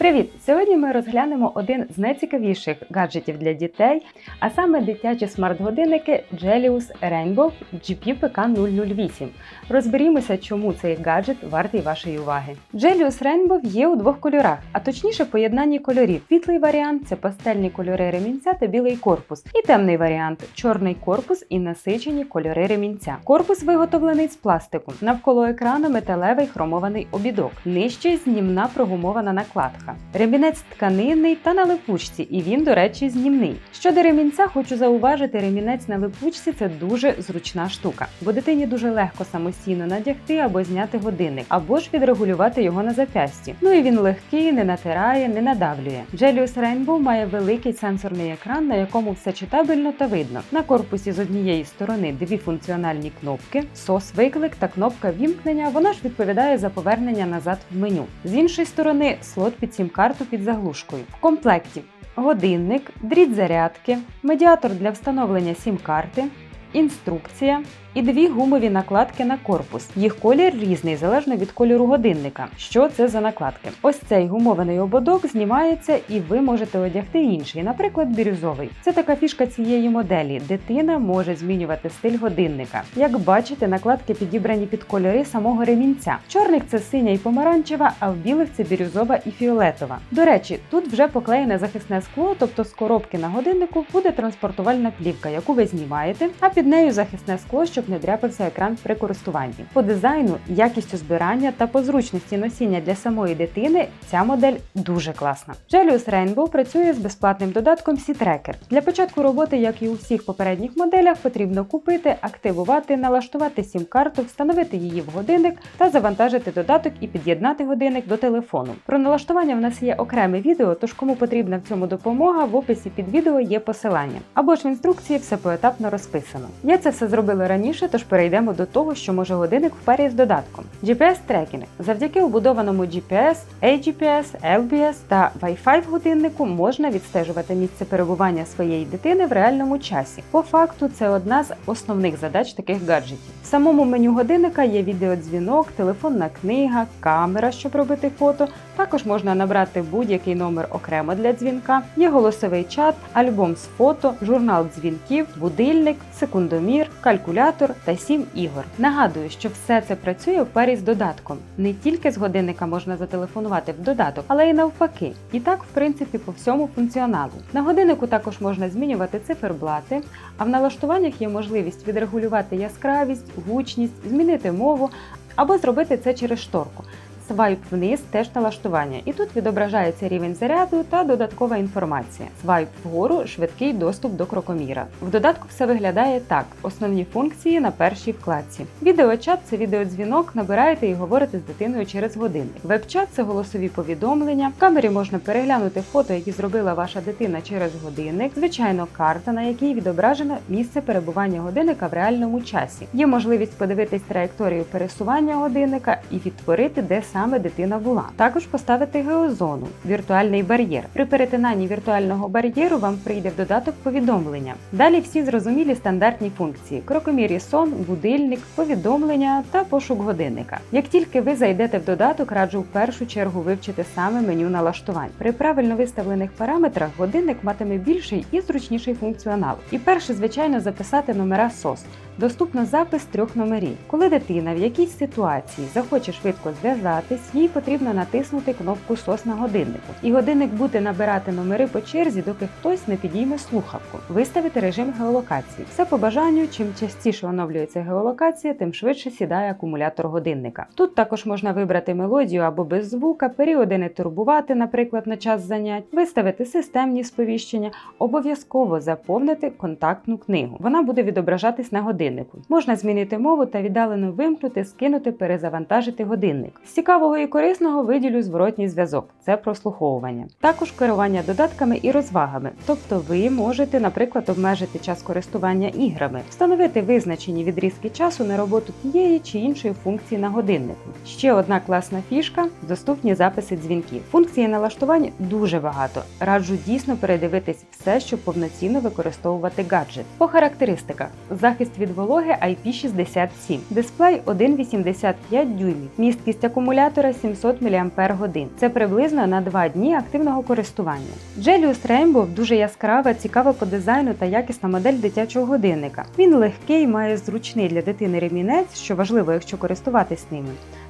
Привіт! Сьогодні ми розглянемо один з найцікавіших гаджетів для дітей, а саме дитячі смарт-годинники Gelius Rainbow GPPK 008. Розберімося, чому цей гаджет вартий вашої уваги. Gelius Rainbow є у двох кольорах, а точніше поєднанні кольорів. Світлий варіант це пастельні кольори ремінця та білий корпус, і темний варіант чорний корпус і насичені кольори ремінця. Корпус виготовлений з пластику. Навколо екрану металевий хромований обідок. Нижче знімна прогумована накладка. Ремінець тканинний та на липучці, і він, до речі, знімний. Щодо ремінця, хочу зауважити, ремінець на липучці це дуже зручна штука, бо дитині дуже легко самостійно надягти або зняти годинник, або ж відрегулювати його на запясті. Ну і він легкий, не натирає, не надавлює. Gelius Rainbow має великий сенсорний екран, на якому все читабельно та видно. На корпусі з однієї сторони дві функціональні кнопки, SOS виклик та кнопка вімкнення. Вона ж відповідає за повернення назад в меню. З іншої сторони, слот під сім-карту під заглушкою. В комплекті годинник, дріт зарядки, медіатор для встановлення сім-карти, інструкція і дві гумові накладки на корпус. Їх колір різний залежно від кольору годинника. Що це за накладки? Ось цей гумований ободок знімається, і ви можете одягти інший, наприклад, бірюзовий. Це така фішка цієї моделі. Дитина може змінювати стиль годинника. Як бачите, накладки підібрані під кольори самого ремінця. В чорних це синя і помаранчева, а в білих це бірюзова і фіолетова. До речі, тут вже поклеєне захисне скло, тобто з коробки на годиннику буде транспортувальна плівка, яку ви знімаєте, а під нею захисне скло, щоб не дряпався екран при користуванні. По дизайну, якістю збирання та по зручності носіння для самої дитини ця модель дуже класна. Gelius Rainbow працює з безплатним додатком C-Tracker. Для початку роботи, як і у всіх попередніх моделях, потрібно купити, активувати, налаштувати сім-карту, встановити її в годинник та завантажити додаток і під'єднати годинник до телефону. Про налаштування в нас є окреме відео, тож кому потрібна в цьому допомога, в описі під відео є посилання. Або ж в інструкції все поетапно розписано. Я це все зробила раніше, тож перейдемо до того, що може годинник в парі з додатком. GPS-трекінг. Завдяки убудованому GPS, AGPS, LBS та Wi-Fi в годиннику можна відстежувати місце перебування своєї дитини в реальному часі. По факту, це одна з основних задач таких гаджетів. В самому меню годинника є відеодзвінок, телефонна книга, камера, щоб робити фото. Також можна набрати будь-який номер окремо для дзвінка. Є голосовий чат, альбом з фото, журнал дзвінків, будильник, секундомір, калькулятор та 7 ігор. Нагадую, що все це працює в парі з додатком. Не тільки з годинника можна зателефонувати в додаток, але й навпаки. І так, в принципі, по всьому функціоналу. На годиннику також можна змінювати циферблати, а в налаштуваннях є можливість відрегулювати яскравість, гучність, змінити мову або зробити це через шторку. Свайп вниз теж налаштування, і тут відображається рівень заряду та додаткова інформація. Свайп вгору швидкий доступ до крокоміра. В додатку все виглядає так: основні функції на першій вкладці. Відеочат це відеодзвінок, набираєте і говорите з дитиною через годинник. Веб-чат це голосові повідомлення. В камері можна переглянути фото, які зробила ваша дитина через годинник. Звичайно, карта, на якій відображено місце перебування годинника в реальному часі. Є можливість подивитись траєкторію пересування годинника і відтворити, де саме дитина була. Також поставити геозону, віртуальний бар'єр. При перетинанні віртуального бар'єру вам прийде в додаток повідомлення. Далі всі зрозумілі стандартні функції: крокомір і сон, будильник, повідомлення та пошук годинника. Як тільки ви зайдете в додаток, раджу в першу чергу вивчити саме меню налаштувань. При правильно виставлених параметрах годинник матиме більший і зручніший функціонал. І перше, звичайно, записати номера SOS. Доступно запис трьох номерів. Коли дитина в якійсь ситуації захоче швидко зв'язатись, їй потрібно натиснути кнопку SOS на годиннику. І годинник буде набирати номери по черзі, доки хтось не підійме слухавку. Виставити режим геолокації. Все по бажанню, чим частіше оновлюється геолокація, тим швидше сідає акумулятор годинника. Тут також можна вибрати мелодію або без звука, періоди не турбувати, наприклад, на час занять, виставити системні сповіщення, обов'язково заповнити контактну книгу. Вона буде відображатись на годиннику. Можна змінити мову та віддалено вимкнути, скинути, перезавантажити годинник. З цікавого і корисного виділю зворотній зв'язок це прослуховування. Також керування додатками і розвагами. Тобто ви можете, наприклад, обмежити час користування іграми, встановити визначені відрізки часу на роботу тієї чи іншої функції на годиннику. Ще одна класна фішка доступні записи дзвінків. Функції налаштувань дуже багато. Раджу дійсно передивитись все, щоб повноцінно використовувати гаджет. По характеристиках захист від вологи IP67. Дисплей 1,85 дюймів. Місткість акумулятора 700 мАч. Це приблизно на 2 дні активного користування. Gelius Rainbow дуже яскрава, цікава по дизайну та якісна модель дитячого годинника. Він легкий, має зручний для дитини ремінець, що важливо, якщо користуватись ними.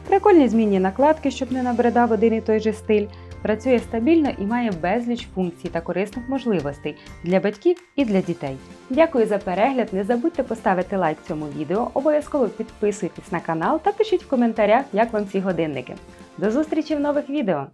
Прикольні змінні накладки, щоб не набридав один і той же стиль. Працює стабільно і має безліч функцій та корисних можливостей для батьків і для дітей. Дякую за перегляд. Не забудьте поставити лайк цьому відео, обов'язково підписуйтесь на канал та пишіть в коментарях, як вам ці годинники. До зустрічі в нових відео!